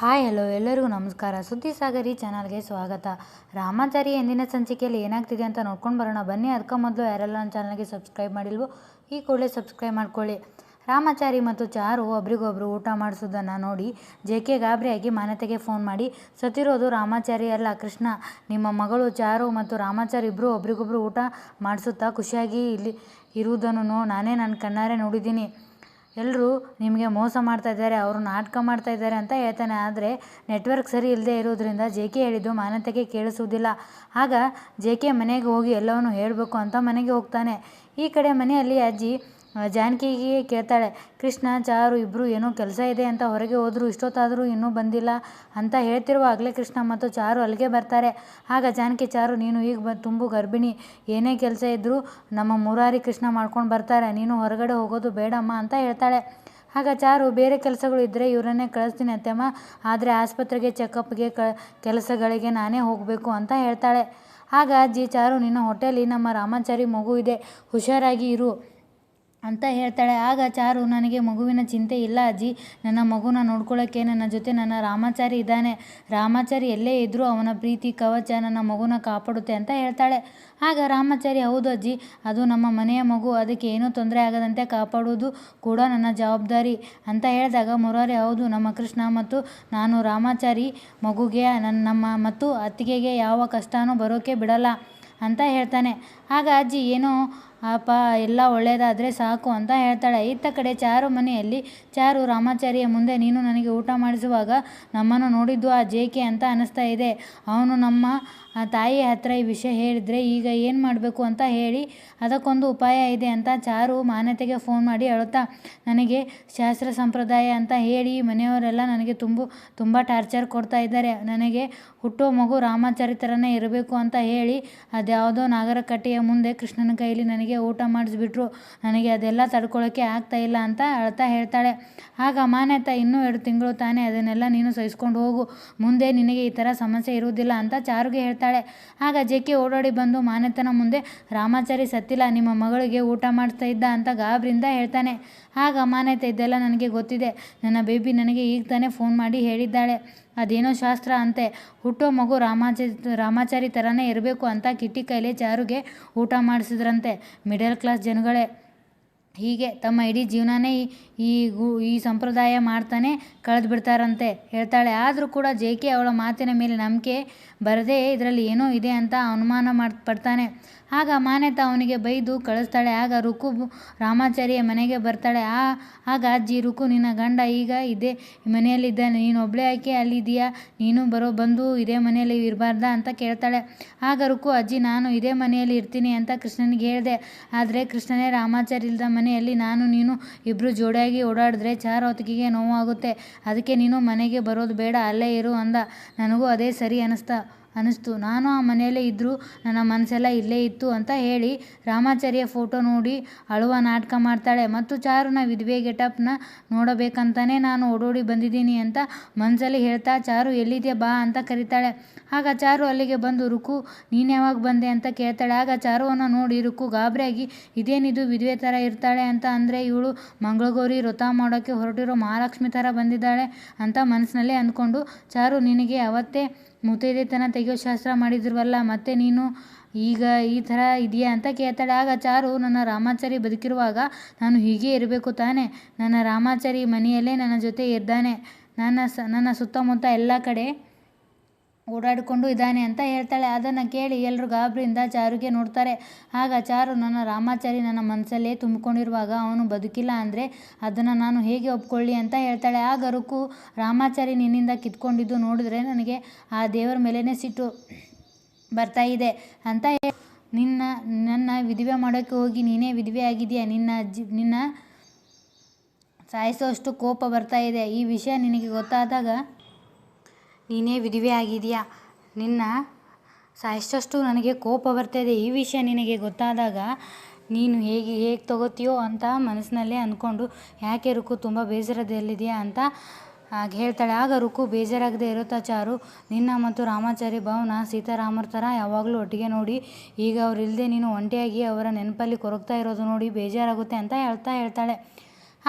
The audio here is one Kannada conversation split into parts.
ಹಾಯ್, ಹಲೋ ಎಲ್ಲರಿಗೂ ನಮಸ್ಕಾರ. ಸುದ್ದಿ ಸಾಗರಿ ಚಾನಲ್ಗೆ ಸ್ವಾಗತ. ರಾಮಾಚಾರಿ ಎಂದಿನ ಸಂಚಿಕೆಯಲ್ಲಿ ಏನಾಗ್ತಿದೆ ಅಂತ ನೋಡ್ಕೊಂಡು ಬರೋಣ. ಬನ್ನಿ, ಅದಕ್ಕೆ ಮೊದಲು ಯಾರೆಲ್ಲ ನನ್ನ ಚಾನಲ್ಗೆ ಸಬ್ಸ್ಕ್ರೈಬ್ ಮಾಡಿಲ್ವೋ, ಈ ಕೂಡಲೇ ಸಬ್ಸ್ಕ್ರೈಬ್ ಮಾಡ್ಕೊಳ್ಳಿ. ರಾಮಾಚಾರಿ ಮತ್ತು ಚಾರು ಒಬ್ರಿಗೊಬ್ರು ಊಟ ಮಾಡಿಸೋದನ್ನು ನೋಡಿ ಜೆ ಕೆ ಗಾಬರಿಯಾಗಿ ಮಾನ್ಯತೆಗೆ ಫೋನ್ ಮಾಡಿ, ಸತ್ತಿರೋದು ರಾಮಾಚಾರಿ ಅಲ್ಲ ಕೃಷ್ಣ. ನಿಮ್ಮ ಮಗಳು ಚಾರು ಮತ್ತು ರಾಮಾಚಾರಿ ಇಬ್ಬರು ಒಬ್ರಿಗೊಬ್ರು ಊಟ ಮಾಡಿಸುತ್ತಾ ಖುಷಿಯಾಗಿ ಇಲ್ಲಿ ಇರುವುದನ್ನು ನಾನೇ ನನ್ನ ಕಣ್ಣಾರೆ ನೋಡಿದ್ದೀನಿ. ಎಲ್ಲರೂ ನಿಮಗೆ ಮೋಸ ಮಾಡ್ತಾ ಇದ್ದಾರೆ, ಅವರು ನಾಟಕ ಮಾಡ್ತಾ ಇದ್ದಾರೆ ಅಂತ ಹೇಳ್ತಾನೆ. ಆದರೆ ನೆಟ್ವರ್ಕ್ ಸರಿ ಇಲ್ಲದೆ ಇರೋದ್ರಿಂದ ಜೆ ಕೆ ಹೇಳಿದ್ದು ಮಾನತೆಗೆ ಕೇಳಿಸುವುದಿಲ್ಲ. ಆಗ ಜೆ ಕೆ ಮನೆಗೆ ಹೋಗಿ ಎಲ್ಲವನ್ನು ಹೇಳಬೇಕು ಅಂತ ಮನೆಗೆ ಹೋಗ್ತಾನೆ. ಈ ಕಡೆ ಮನೆಯಲ್ಲಿ ಅಜ್ಜಿ ಜಾನಕಿಗೆ ಕೇಳ್ತಾಳೆ, ಕೃಷ್ಣ, ಚಾರು ಇಬ್ಬರು ಏನೋ ಕೆಲಸ ಇದೆ ಅಂತ ಹೊರಗೆ ಹೋದರು, ಇಷ್ಟೊತ್ತಾದರೂ ಇನ್ನೂ ಬಂದಿಲ್ಲ ಅಂತ ಹೇಳ್ತಿರುವಾಗಲೇ ಕೃಷ್ಣ ಮತ್ತು ಚಾರು ಅಲ್ಲಿಗೆ ಬರ್ತಾರೆ. ಆಗ ಜಾನಕಿ, ಚಾರು, ನೀನು ಈಗ ಬ, ತುಂಬು ಗರ್ಭಿಣಿ, ಏನೇ ಕೆಲಸ ಇದ್ದರೂ ನಮ್ಮ ಮುರಾರಿ ಕೃಷ್ಣ ಮಾಡ್ಕೊಂಡು ಬರ್ತಾರೆ, ನೀನು ಹೊರಗಡೆ ಹೋಗೋದು ಬೇಡಮ್ಮ ಅಂತ ಹೇಳ್ತಾಳೆ. ಆಗ ಚಾರು, ಬೇರೆ ಕೆಲಸಗಳು ಇದ್ದರೆ ಇವರನ್ನೇ ಕಳಿಸ್ತೀನಿ ಅತ್ತೆಮ್ಮ, ಆದರೆ ಆಸ್ಪತ್ರೆಗೆ, ಚೆಕಪ್ಗೆ, ಕ, ಕೆಲಸಗಳಿಗೆ ನಾನೇ ಹೋಗಬೇಕು ಅಂತ ಹೇಳ್ತಾಳೆ. ಆಗ ಅಜ್ಜಿ, ಚಾರು, ನಿನ್ನ ಹೋಟೆಲಿ ನಮ್ಮ ರಾಮಾಚಾರಿ ಮಗು ಇದೆ, ಹುಷಾರಾಗಿ ಇರು. ಅಂತ ಹೇಳ್ತಾಳೆ. ಆಗ ಚಾರು, ನನಗೆ ಮಗುವಿನ ಚಿಂತೆ ಇಲ್ಲ ಅಜ್ಜಿ. ನನ್ನ ಮಗುನ ನೋಡ್ಕೊಳ್ಳೋಕ್ಕೆ ನನ್ನ ಜೊತೆ ನನ್ನ ರಾಮಾಚಾರಿ ಇದ್ದಾನೆ. ರಾಮಾಚಾರಿ ಎಲ್ಲೇ ಇದ್ದರೂ ಅವನ ಪ್ರೀತಿ, ಕವಚ ನನ್ನ ಮಗುನ ಕಾಪಾಡುತ್ತೆ ಅಂತ ಹೇಳ್ತಾಳೆ. ಆಗ ರಾಮಾಚಾರಿ, ಹೌದು ಅಜ್ಜಿ, ಅದು ನಮ್ಮ ಮನೆಯ ಮಗು, ಅದಕ್ಕೆ ಏನೂ ತೊಂದರೆ ಆಗದಂತೆ ಕಾಪಾಡುವುದು ಕೂಡ ನನ್ನ ಜವಾಬ್ದಾರಿ ಅಂತ ಹೇಳಿದಾಗ ಮುರಾರಿ, ಹೌದು, ನಮ್ಮ ಕೃಷ್ಣ ಮತ್ತು ನಾನು ರಾಮಾಚಾರಿ ಮಗುಗೆ, ನನ್ನ, ನಮ್ಮ ಮತ್ತು ಅತ್ತಿಗೆಗೆ ಯಾವ ಕಷ್ಟನೂ ಬರೋಕ್ಕೆ ಬಿಡಲ್ಲ ಅಂತ ಹೇಳ್ತಾನೆ. ಆಗ ಅಜ್ಜಿ, ಏನೋ, ಅಪ್ಪ, ಎಲ್ಲ ಒಳ್ಳೆಯದಾದರೆ ಸಾಕು ಅಂತ ಹೇಳ್ತಾಳೆ. ಇತ್ತ ಕಡೆ ಚಾರು ಮನೆಯಲ್ಲಿ ಚಾರು ರಾಮಾಚಾರಿಯ ಮುಂದೆ ನೀನು ನನಗೆ ಊಟ ಮಾಡಿಸುವಾಗ ನಮ್ಮನ್ನು ನೋಡಿದ್ದು ಆ ಜೆ ಕೆ ಅಂತ ಅನ್ನಿಸ್ತಾ ಇದೆ. ಅವನು ನಮ್ಮ ತಾಯಿ ಹತ್ರ ಈ ವಿಷಯ ಹೇಳಿದರೆ ಈಗ ಏನು ಮಾಡಬೇಕು ಅಂತ ಹೇಳಿ ಅದಕ್ಕೊಂದು ಉಪಾಯ ಇದೆ ಅಂತ ಚಾರು ಮಾನ್ಯತೆಗೆ ಫೋನ್ ಮಾಡಿ ಹೇಳುತ್ತಾ, ನನಗೆ ಶಾಸ್ತ್ರ ಸಂಪ್ರದಾಯ ಅಂತ ಹೇಳಿ ಮನೆಯವರೆಲ್ಲ ನನಗೆ ತುಂಬ ತುಂಬ ಟಾರ್ಚರ್ ಕೊಡ್ತಾ ಇದ್ದಾರೆ. ನನಗೆ ಹುಟ್ಟೋ ಮಗು ರಾಮಾಚಾರಿ ಥರನೇ ಇರಬೇಕು ಅಂತ ಹೇಳಿ ಅದ್ಯಾವುದೋ ನಾಗರಕಟ್ಟೆಯ ಮುಂದೆ ಕೃಷ್ಣನ ಕೈಯಲ್ಲಿ ನನಗೆ ಊಟ ಮಾಡಿಸ್ಬಿಟ್ರು. ನನಗೆ ಅದೆಲ್ಲ ತಡ್ಕೊಳ್ಳೋಕ್ಕೆ ಆಗ್ತಾ ಇಲ್ಲ ಅಂತ ಅಳ್ತಾ ಹೇಳ್ತಾಳೆ. ಆಗ ಮಾನ್ಯತ ಇನ್ನೂ ಎರಡು ತಿಂಗಳು ತಾನೇ ಅದನ್ನೆಲ್ಲ ನೀನು ಸಹಿಸ್ಕೊಂಡು ಹೋಗು. ಮುಂದೆ ನಿನಗೆ ಈ ಥರ ಸಮಸ್ಯೆ ಇರುವುದಿಲ್ಲ ಅಂತ ಚಾರುಗೆ ಹೇಳ್ತಾಳೆ. ಆಗ ಜೆಕೆ ಓಡಾಡಿ ಬಂದು ಮಾನ್ಯತನ ಮುಂದೆ, ರಾಮಾಚಾರಿ ಸತ್ತಿಲ್ಲ, ನಿಮ್ಮ ಮಗಳಿಗೆ ಊಟ ಮಾಡಿಸ್ತಾ ಇದ್ದ ಅಂತ ಗಾಬ್ರಿಂದ ಹೇಳ್ತಾನೆ. ಆಗ ಮಾನ್ಯತೆ, ಇದೆಲ್ಲ ನನಗೆ ಗೊತ್ತಿದೆ. ನನ್ನ ಬೇಬಿ ನನಗೆ ಈಗ ತಾನೇ ಫೋನ್ ಮಾಡಿ ಹೇಳಿದ್ದಾಳೆ. ಅದೇನೋ ಶಾಸ್ತ್ರ ಅಂತೆ. ಹುಟ್ಟೋ ಮಗು ರಾಮಾಚಾರಿ ರಾಮಾಚಾರಿ ಥರನೇ ಇರಬೇಕು ಅಂತ ಕಿಟ್ಟಿ ಕೈಲೇ ಚಾರುಗೆ ಊಟ ಮಾಡಿಸಿದ್ರಂತೆ. ಮಿಡಲ್ ಕ್ಲಾಸ್ ಜನಗಳೇ, ಹೀಗೆ ತಮ್ಮ ಇಡೀ ಜೀವನನೇ ಈ ಈ ಸಂಪ್ರದಾಯ ಮಾಡ್ತಾನೆ ಕಳೆದು ಬಿಡ್ತಾರಂತೆ ಹೇಳ್ತಾಳೆ, ಆದರೂ ಕೂಡ ಜೆ ಕೆ ಅವಳ ಮಾತಿನ ಮೇಲೆ ನಂಬಿಕೆ ಬರದೇ ಇದರಲ್ಲಿ ಏನೋ ಇದೆ ಅಂತ ಅನುಮಾನ ಮಾಡಿ ಪಡ್ತಾನೆ ಆಗ ಮಾನ್ಯತ ಅವನಿಗೆ ಬೈದು ಕಳಿಸ್ತಾಳೆ. ಆಗ ರುಕು ರಾಮಾಚಾರ್ಯ ಮನೆಗೆ ಬರ್ತಾಳೆ. ಆ, ಆಗ ಅಜ್ಜಿ, ರುಕು, ನಿನ್ನ ಗಂಡ ಈಗ ಇದೇ ಮನೆಯಲ್ಲಿದ್ದಾನೆ. ನೀನು ಒಬ್ಬಳೇ ಆಕೆ ಅಲ್ಲಿದೆಯಾ ನೀನು ಬರೋ, ಬಂದು ಇದೇ ಮನೆಯಲ್ಲಿ ಇರಬಾರ್ದಾ? ಅಂತ ಕೇಳ್ತಾಳೆ. ಆಗ ರುಕು, ಅಜ್ಜಿ, ನಾನು ಇದೇ ಮನೆಯಲ್ಲಿ ಇರ್ತೀನಿ ಅಂತ ಕೃಷ್ಣನಿಗೆ ಹೇಳಿದೆ. ಆದರೆ ಕೃಷ್ಣನೇ ರಾಮಾಚಾರಿ ಇಲ್ಲದ ಮನೆಯಲ್ಲಿ ನಾನು, ನೀನು ಇಬ್ಬರು ಜೋಡಿಯಾಗಿ ಓಡಾಡಿದ್ರೆ ಚಾರ ಹೊತ್ತಿಗೆ ನೋವಾಗುತ್ತೆ. ಅದಕ್ಕೆ ನೀನು ಮನೆಗೆ ಬರೋದು ಬೇಡ. ಅಲ್ಲೇ ಇರು ಅಂದ. ನನಗೂ ಅದೇ ಸರಿ ಅನ್ನಿಸ್ತಾ ಅನ್ನಿಸ್ತು. ನಾನು ಆ ಮನೆಯಲ್ಲೇ ಇದ್ದರೂ ನನ್ನ ಮನಸ್ಸೆಲ್ಲ ಇಲ್ಲೇ ಇತ್ತು ಅಂತ ಹೇಳಿ ರಾಮಾಚಾರ್ಯ ಫೋಟೋ ನೋಡಿ ಅಳುವ ನಾಟಕ ಮಾಡ್ತಾಳೆ ಮತ್ತು ಚಾರುನ ವಿಧವೆ ಗೆಟಪ್ನ ನೋಡಬೇಕಂತಾನೆ ನಾನು ಓಡೋಡಿ ಬಂದಿದ್ದೀನಿ ಅಂತ ಮನಸ್ಸಲ್ಲಿ ಹೇಳ್ತಾ ಚಾರು, ಎಲ್ಲಿದೆಯಾ ಬಾ ಅಂತ ಕರೀತಾಳೆ. ಆಗ ಚಾರು ಅಲ್ಲಿಗೆ ಬಂದು, ರುಕು, ನೀನು ಯಾವಾಗ ಬಂದೆ ಅಂತ ಕೇಳ್ತಾಳೆ. ಆಗ ಚಾರುವನ್ನು ನೋಡಿ, ರುಕು, ಗಾಬರಿಯಾಗಿ ಇದೇನಿದು ವಿಧವೆ ಥರ ಇರ್ತಾಳೆ ಅಂತ ಅಂದರೆ, ಇವಳು ಮಂಗಳಗೌರಿ ವ್ರತ ಮಾಡೋಕ್ಕೆ ಹೊರಟಿರೋ ಮಹಾಲಕ್ಷ್ಮಿ ಥರ ಬಂದಿದ್ದಾಳೆ ಅಂತ ಮನಸ್ಸಿನಲ್ಲೇ ಅಂದ್ಕೊಂಡು ಚಾರು, ನಿನಗೆ ಅವತ್ತೇ ಮುತ್ತೈದೆತನ ತೆಗೆಯೋ ಶಾಸ್ತ್ರ ಮಾಡಿದ್ರವಲ್ಲ, ಮತ್ತೆ ನೀನು ಈಗ ಈ ಥರ ಇದೆಯಾ ಅಂತ ಕೇಳ್ತಾಳೆ. ಆಗ ಚಾರು ನನ್ನ ರಾಮಾಚಾರಿ ಬದುಕಿರುವಾಗ ನಾನು ಹೀಗೆ ಇರಬೇಕು ತಾನೆ. ನನ್ನ ರಾಮಾಚಾರಿ ಮನೆಯಲ್ಲೇ ನನ್ನ ಜೊತೆ ಇದ್ದಾನೆ ನನ್ನ ಸ, ನನ್ನ ಸುತ್ತಮುತ್ತ ಎಲ್ಲ ಕಡೆ ಓಡಾಡಿಕೊಂಡು ಇದ್ದಾನೆ ಅಂತ ಹೇಳ್ತಾಳೆ. ಅದನ್ನು ಕೇಳಿ ಎಲ್ಲರೂ ಗಾಬರಿಯಿಂದ ಚಾರುಗೆ ನೋಡ್ತಾರೆ. ಆಗ ಚಾರು ನನ್ನ ರಾಮಾಚಾರಿ ನನ್ನ ಮನಸ್ಸಲ್ಲೇ ತುಂಬಿಕೊಂಡಿರುವಾಗ ಅವನು ಬದುಕಿಲ್ಲ ಅಂದರೆ ಅದನ್ನು ನಾನು ಹೇಗೆ ಒಪ್ಕೊಳ್ಳಿ ಅಂತ ಹೇಳ್ತಾಳೆ. ಆಗ ರುಕು, ರಾಮಾಚಾರಿ ನಿನ್ನಿಂದ ಕಿತ್ಕೊಂಡಿದ್ದು ನೋಡಿದ್ರೆ ನನಗೆ ಆ ದೇವರ ಮೇಲೇ ಸಿಟ್ಟು ಬರ್ತಾ ಇದೆ ಅಂತ ನಿನ್ನ, ನನ್ನ ವಿಧವೆ ಮಾಡೋಕ್ಕೆ ಹೋಗಿ ನೀನೇ ವಿಧವೆ ಆಗಿದೆಯಾ ನಿನ್ನ ನಿನ್ನ ಸಾಯಿಸೋಷ್ಟು ಕೋಪ ಬರ್ತಾ ಇದೆ. ಈ ವಿಷಯ ನಿನಗೆ ಗೊತ್ತಾದಾಗ ನೀನೇ ವಿಧವೆ ಆಗಿದೆಯಾ ನಿನ್ನ ಸಾಯಿಸೋಷ್ಟು ನನಗೆ ಕೋಪ ಬರ್ತಾಯಿದೆ ಈ ವಿಷಯ ನಿನಗೆ ಗೊತ್ತಾದಾಗ ನೀನು ಹೇಗೆ ಹೇಗೆ ತಗೋತೀಯೋ ಅಂತ ಮನಸ್ಸಿನಲ್ಲೇ ಅಂದ್ಕೊಂಡು, ಯಾಕೆ ರುಕು, ತುಂಬ ಬೇಸರದಲ್ಲಿದೆಯಾ ಅಂತ ಆಗ ಹೇಳ್ತಾಳೆ. ಆಗ ರುಕು, ಬೇಜಾರಾಗದೆ ಇರುತ್ತಾ ಚಾರು ನಿನ್ನ ಮತ್ತು ರಾಮಾಚಾರಿ ಭವನ ಸೀತಾರಾಮರ ಥರ ಯಾವಾಗಲೂ ಒಟ್ಟಿಗೆ ನೋಡಿ, ಈಗ ಅವರಿಲ್ಲದೆ ನೀನು ಒಂಟಿಯಾಗಿ ಅವರ ನೆನಪಲ್ಲಿ ಕೊರಗ್ತಾ ಇರೋದು ನೋಡಿ ಬೇಜಾರಾಗುತ್ತೆ ಅಂತ ಹೇಳ್ತಾ ಹೇಳ್ತಾಳೆ.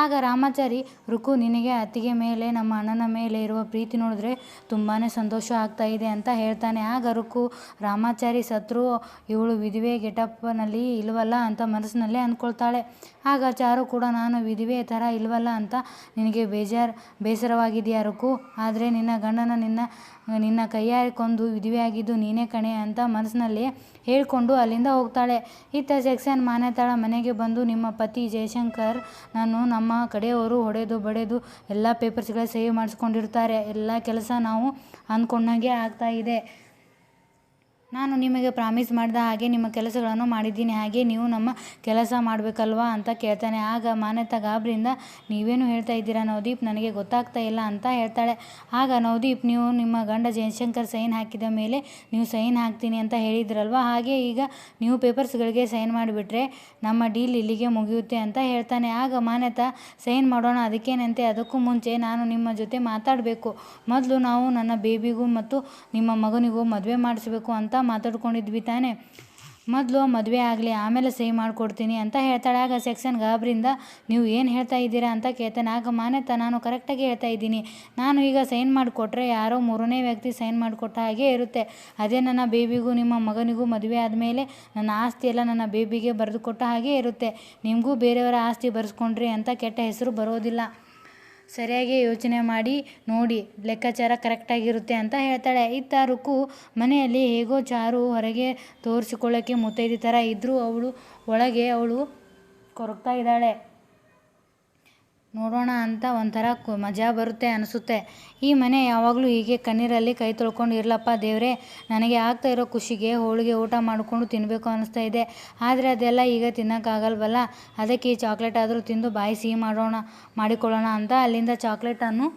ಆಗ ರಾಮಾಚಾರಿ, ರುಕು, ನಿನಗೆ ಅತ್ತಿಗೆ ಮೇಲೆ, ನಮ್ಮ ಅಣ್ಣನ ಮೇಲೆ ಇರುವ ಪ್ರೀತಿ ನೋಡಿದ್ರೆ ತುಂಬಾ ಸಂತೋಷ ಆಗ್ತಾ ಇದೆ ಅಂತ ಹೇಳ್ತಾನೆ. ಆಗ ರುಕು, ರಾಮಾಚಾರಿ, ಸತ್ರು, ಇವಳು ವಿಧವೆ ಗೆಟಪ್ನಲ್ಲಿ ಇಲ್ವಲ್ಲ ಅಂತ ಮನಸ್ಸಿನಲ್ಲೇ ಅಂದ್ಕೊಳ್ತಾಳೆ ಆಗ ಚಾರು ಕೂಡ, ನಾನು ವಿಧವೆ ಥರ ಇಲ್ವಲ್ಲ ಅಂತ ನಿನಗೆ ಬೇಜಾರು, ಬೇಸರವಾಗಿದೆಯಾ ರುಕು? ಆದರೆ ನಿನ್ನ ಗಂಡನ ನಿನ್ನ ನಿನ್ನ ಕೈಯಾರೆ ಕೊಂದು ವಿಧವೆಯಾಗಿದ್ದು ನೀನೇ ಕಣೆ ಅಂತ ಮನಸ್ಸಿನಲ್ಲಿ ಹೇಳ್ಕೊಂಡು ಅಲ್ಲಿಂದ ಹೋಗ್ತಾಳೆ. ಇತ್ತ ಸೆಕ್ಷನ್ ಮಾನ್ಯತಾಳ ಮನೆಗೆ ಬಂದು, ನಿಮ್ಮ ಪತಿ ಜಯಶಂಕರ್ ನಾನು ನಮ್ಮ ಕಡೆಯವರು ಹೊಡೆದು ಬಡೆದು ಎಲ್ಲ ಪೇಪರ್ಸ್ಗಳ ಸಹಿ ಮಾಡಿಸ್ಕೊಂಡಿರ್ತಾರೆ. ಎಲ್ಲ ಕೆಲಸ ನಾವು ಅಂದ್ಕೊಂಡಂಗೆ ಆಗ್ತಾ ಇದೆ. ನಾನು ನಿಮಗೆ ಪ್ರಾಮಿಸ್ ಮಾಡಿದ ಹಾಗೆ ನಿಮ್ಮ ಕೆಲಸಗಳನ್ನು ಮಾಡಿದ್ದೀನಿ, ಹಾಗೆ ನೀವು ನಮ್ಮ ಕೆಲಸ ಮಾಡಬೇಕಲ್ವಾ ಅಂತ ಕೇಳ್ತಾನೆ. ಆಗ ಮಾನ್ಯತಾ ಗಾಬರಿಯಿಂದ, ನೀವೇನು ಹೇಳ್ತಾ ಇದ್ದೀರಾ ನವದೀಪ್? ನನಗೆ ಗೊತ್ತಾಗ್ತಾ ಇಲ್ಲ ಅಂತ ಹೇಳ್ತಾಳೆ. ಆಗ ನವದೀಪ್, ನೀವು ನಿಮ್ಮ ಗಂಡ ಜಯಶಂಕರ್ ಸೈನ್ ಹಾಕಿದ ಮೇಲೆ ನೀವು ಸೈನ್ ಹಾಕ್ತೀನಿ ಅಂತ ಹೇಳಿದ್ರಲ್ವಾ? ಹಾಗೆ ಈಗ ನೀವು ಪೇಪರ್ಸ್ಗಳಿಗೆ ಸೈನ್ ಮಾಡಿಬಿಟ್ರೆ ನಮ್ಮ ಡೀಲ್ ಇಲ್ಲಿಗೆ ಮುಗಿಯುತ್ತೆ ಅಂತ ಹೇಳ್ತಾನೆ. ಆಗ ಮಾನ್ಯತಾ, ಸೈನ್ ಮಾಡೋಣ, ಅದಕ್ಕೇನಂತೆ? ಅದಕ್ಕೂ ಮುಂಚೆ ನಾನು ನಿಮ್ಮ ಜೊತೆ ಮಾತಾಡಬೇಕು. ಮೊದಲು ನಾವು ನನ್ನ ಬೇಬಿಗೂ ಮತ್ತು ನಿಮ್ಮ ಮಗನಿಗೂ ಮದುವೆ ಮಾಡಿಸ್ಬೇಕು ಅಂತ ಮಾತಾಡ್ಕೊಂಡಿದ್ವಿ ತಾನೇ. ಮೊದಲು ಮದುವೆ ಆಗಲಿ, ಆಮೇಲೆ ಸಹಿ ಮಾಡಿಕೊಡ್ತೀನಿ ಅಂತ ಹೇಳ್ತಾಳೆ. ಆಗ ಸೆಕ್ಷನ್ ಗಾಬರಿಂದ, ನೀವು ಏನು ಹೇಳ್ತಾ ಇದ್ದೀರಾ? ಅಂತ ಕೇಳ್ತಾನೆ. ಆಗ ಮಾನ್ಯತ, ನಾನು ಕರೆಕ್ಟಾಗಿ ಹೇಳ್ತಾ ಇದ್ದೀನಿ. ನಾನು ಈಗ ಸೈನ್ ಮಾಡಿಕೊಟ್ರೆ ಯಾರೋ ಮೂರನೇ ವ್ಯಕ್ತಿ ಸೈನ್ ಮಾಡಿಕೊಟ್ಟ ಹಾಗೆ ಇರುತ್ತೆ. ಅದೇ ನನ್ನ ಬೇಬಿಗೂ ನಿಮ್ಮ ಮಗನಿಗೂ ಮದುವೆ ಆದಮೇಲೆ ನನ್ನ ಆಸ್ತಿ ಎಲ್ಲ ನನ್ನ ಬೇಬಿಗೆ ಬರೆದುಕೊಟ್ಟ ಹಾಗೆ ಇರುತ್ತೆ. ನಿಮಗೂ ಬೇರೆಯವರ ಆಸ್ತಿ ಬರೆಸ್ಕೊಂಡ್ರಿ ಅಂತ ಕೆಟ್ಟ ಹೆಸರು ಬರೋದಿಲ್ಲ. ಸರಿಯಾಗಿ ಯೋಚನೆ ಮಾಡಿ, ನೋಡಿ, ಲೆಕ್ಕಾಚಾರ ಕರೆಕ್ಟಾಗಿರುತ್ತೆ ಅಂತ ಹೇಳ್ತಾಳೆ. ಇತ್ತ ರುಕು ಮನೆಯಲ್ಲಿ ಹೇಗೋ ಚಾರು ಹೊರಗೆ ತೋರಿಸಿಕೊಳ್ಳೋಕ್ಕೆ ಮುತ್ತೈದೆ ಥರ ಇದ್ದರೂ ಅವಳು ಒಳಗೆ ಅವಳು ಕೊರಗ್ತಾ ಇದ್ದಾಳೆ. ನೋಡೋಣ ಅಂತ ಒಂಥರ ಮಜಾ ಬರುತ್ತೆ ಅನಿಸುತ್ತೆ. ಈ ಮನೆ ಯಾವಾಗಲೂ ಹೀಗೆ ಕಣ್ಣೀರಲ್ಲಿ ಕೈ ತೊಳ್ಕೊಂಡು ಇರಲಪ್ಪ ದೇವರೇ, ನನಗೆ ಆಗ್ತಾ ಇರೋ ಖುಷಿಗೆ ಹೋಳಿಗೆ ಊಟ ಮಾಡಿಕೊಂಡು ತಿನ್ನಬೇಕು ಅನಿಸ್ತಾ ಇದೆ. ಆದರೆ ಅದೆಲ್ಲ ಈಗ ತಿನ್ನೋಕ್ಕಾಗಲ್ವಲ್ಲ? ಅದಕ್ಕೆ ಈ ಚಾಕ್ಲೇಟ್ ಆದರೂ ತಿಂದು ಬಾಯಿ ಸಿಹಿ ಮಾಡೋಣ, ಮಾಡಿಕೊಳ್ಳೋಣ ಅಂತ ಅಲ್ಲಿಂದ ಚಾಕ್ಲೇಟನ್ನು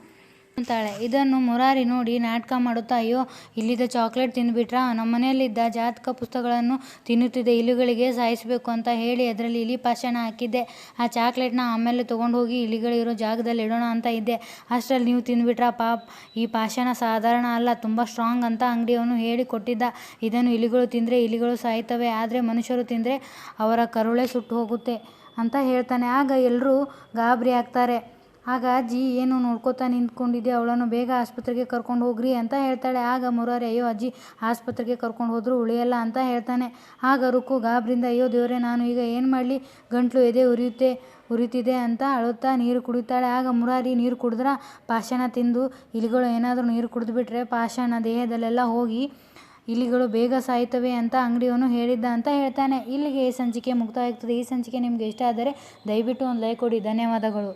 ಅಂತಾಳೆ. ಇದನ್ನು ಮುರಾರಿ ನೋಡಿ ನಾಟಕ ಮಾಡುತ್ತಾ, ಅಯ್ಯೋ, ಇಲ್ಲಿದ್ದ ಚಾಕ್ಲೇಟ್ ತಿಂದುಬಿಟ್ರಾ? ನಮ್ಮ ಮನೆಯಲ್ಲಿದ್ದ ಜಾತಕ ಪುಸ್ತಕಗಳನ್ನು ತಿನ್ನುತ್ತಿದ್ದ ಇಲಿಗಳಿಗೆ ಸಾಯಿಸಬೇಕು ಅಂತ ಹೇಳಿ ಅದರಲ್ಲಿ ಇಲಿ ಪಾಷಾಣ ಹಾಕಿದ್ದೆ. ಆ ಚಾಕ್ಲೇಟ್ನ ಆಮೇಲೆ ತೊಗೊಂಡು ಹೋಗಿ ಇಲಿಗಳಿರೋ ಜಾಗದಲ್ಲಿ ಇಡೋಣ ಅಂತ ಇದ್ದೆ. ಅಷ್ಟರಲ್ಲಿ ನೀವು ತಿಂದುಬಿಟ್ರಾ ಪಾಪ್? ಈ ಪಾಷಾಣ ಸಾಧಾರಣ ಅಲ್ಲ, ತುಂಬ ಸ್ಟ್ರಾಂಗ್ ಅಂತ ಅಂಗಡಿಯವನು ಹೇಳಿ ಕೊಟ್ಟಿದ್ದ. ಇದನ್ನು ಇಲಿಗಳು ತಿಂದರೆ ಇಲಿಗಳು ಸಾಯ್ತವೆ, ಆದರೆ ಮನುಷ್ಯರು ತಿಂದರೆ ಅವರ ಕರುಳೆ ಸುಟ್ಟು ಹೋಗುತ್ತೆ ಅಂತ ಹೇಳ್ತಾನೆ. ಆಗ ಎಲ್ಲರೂ ಗಾಬರಿ ಆಗ್ತಾರೆ. ಆಗ ಅಜ್ಜಿ, ಏನು ನೋಡ್ಕೋತಾ ನಿಂತ್ಕೊಂಡಿದ್ದೆ? ಅವಳನ್ನು ಬೇಗ ಆಸ್ಪತ್ರೆಗೆ ಕರ್ಕೊಂಡು ಹೋಗ್ರಿ ಅಂತ ಹೇಳ್ತಾಳೆ. ಆಗ ಮುರಾರಿ, ಅಯ್ಯೋ ಅಜ್ಜಿ, ಆಸ್ಪತ್ರೆಗೆ ಕರ್ಕೊಂಡು ಹೋದರೂ ಉಳಿಯಲ್ಲ ಅಂತ ಹೇಳ್ತಾನೆ. ಆಗ ರುಕ್ಕು ಗಾಬ್ರಿಂದ, ಅಯ್ಯೋ ದೇವರೇ, ನಾನು ಈಗ ಏನು ಮಾಡಲಿ? ಗಂಟ್ಲು ಎದೆ ಉರಿಯುತ್ತೆ, ಉರಿತಿದೆ ಅಂತ ಅಳುತ್ತಾ ನೀರು ಕುಡಿತಾಳೆ. ಆಗ ಮುರಾರಿ, ನೀರು ಕುಡಿದ್ರ ಪಾಷಾಣ ತಿಂದು, ಇಲಿಗಳು ಏನಾದರೂ ನೀರು ಕುಡಿದ್ಬಿಟ್ರೆ ಪಾಷಾಣ ದೇಹದಲ್ಲೆಲ್ಲ ಹೋಗಿ ಇಲಿಗಳು ಬೇಗ ಸಾಯ್ತವೆ ಅಂತ ಅಂಗಡಿಯವನು ಹೇಳಿದ್ದ ಅಂತ ಹೇಳ್ತಾನೆ. ಇಲ್ಲಿಗೆ ಈ ಸಂಚಿಕೆ ಮುಕ್ತಾಯ ಆಗ್ತದೆ ಈ ಸಂಚಿಕೆ ನಿಮಗೆ ಇಷ್ಟ ಆದರೆ ದಯವಿಟ್ಟು ಒಂದು ಲೈಕ್ ಕೊಡಿ. ಧನ್ಯವಾದಗಳು.